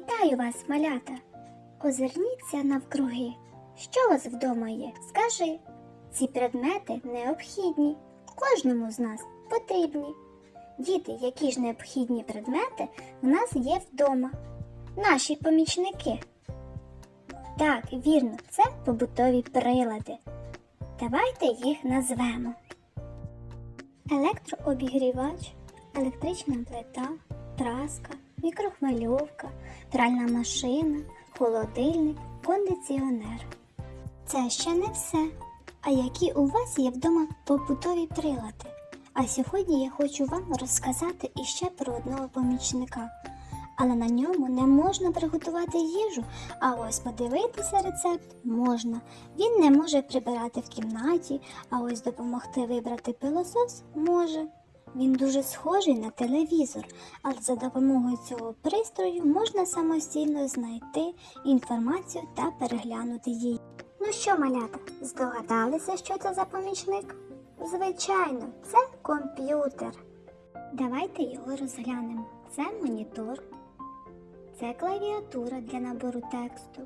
Вітаю вас, малята! Озирніться навкруги. Що вас вдома є? Скажи. Ці предмети необхідні. Кожному з нас потрібні. Діти, які ж необхідні предмети в нас є вдома? Наші помічники. Так, вірно, це побутові прилади. Давайте їх назвемо. Електрообігрівач, електрична плита, праска, мікрохвильовка, пральна машина, холодильник, кондиціонер. Це ще не все. А які у вас є вдома побутові прилади? А сьогодні я хочу вам розказати іще про одного помічника. Але на ньому не можна приготувати їжу, а ось подивитися рецепт можна. Він не може прибирати в кімнаті, а ось допомогти вибрати пилосос може. Він дуже схожий на телевізор, але за допомогою цього пристрою можна самостійно знайти інформацію та переглянути її. Ну що, малята, здогадалися, що це за помічник? Звичайно, це комп'ютер. Давайте його розглянемо. Це монітор, це клавіатура для набору тексту,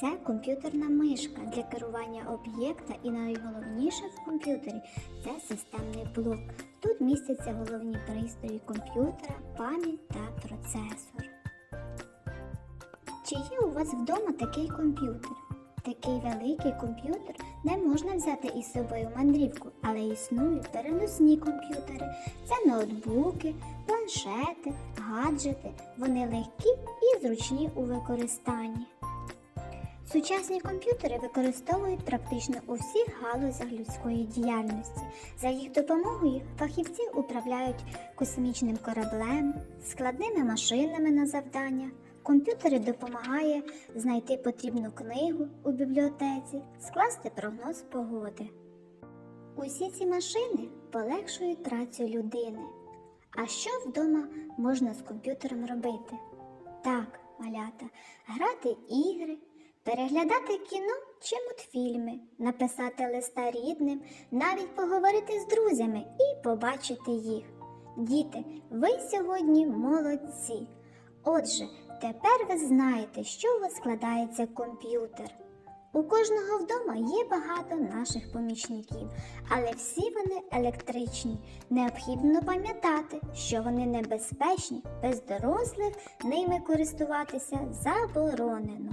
це комп'ютерна мишка для керування об'єкта і найголовніше в комп'ютері це системний блок. Тут містяться головні пристрої комп'ютера, пам'ять та процесор. Чи є у вас вдома такий комп'ютер? Такий великий комп'ютер не можна взяти із собою мандрівку, але існують переносні комп'ютери. Це ноутбуки, планшети, гаджети. Вони легкі і зручні у використанні. Сучасні комп'ютери використовують практично у всіх галузях людської діяльності. За їх допомогою фахівці управляють космічним кораблем, складними машинами на завдання. Комп'ютери допомагає знайти потрібну книгу у бібліотеці, скласти прогноз погоди. Усі ці машини полегшують працю людини. А що вдома можна з комп'ютером робити? Так, малята, грати ігри, переглядати кіно чи мультфільми, написати листа рідним, навіть поговорити з друзями і побачити їх. Діти, ви сьогодні молодці. Отже, тепер ви знаєте, з чого складається комп'ютер. У кожного вдома є багато наших помічників, але всі вони електричні. Необхідно пам'ятати, що вони небезпечні, без дорослих ними користуватися заборонено.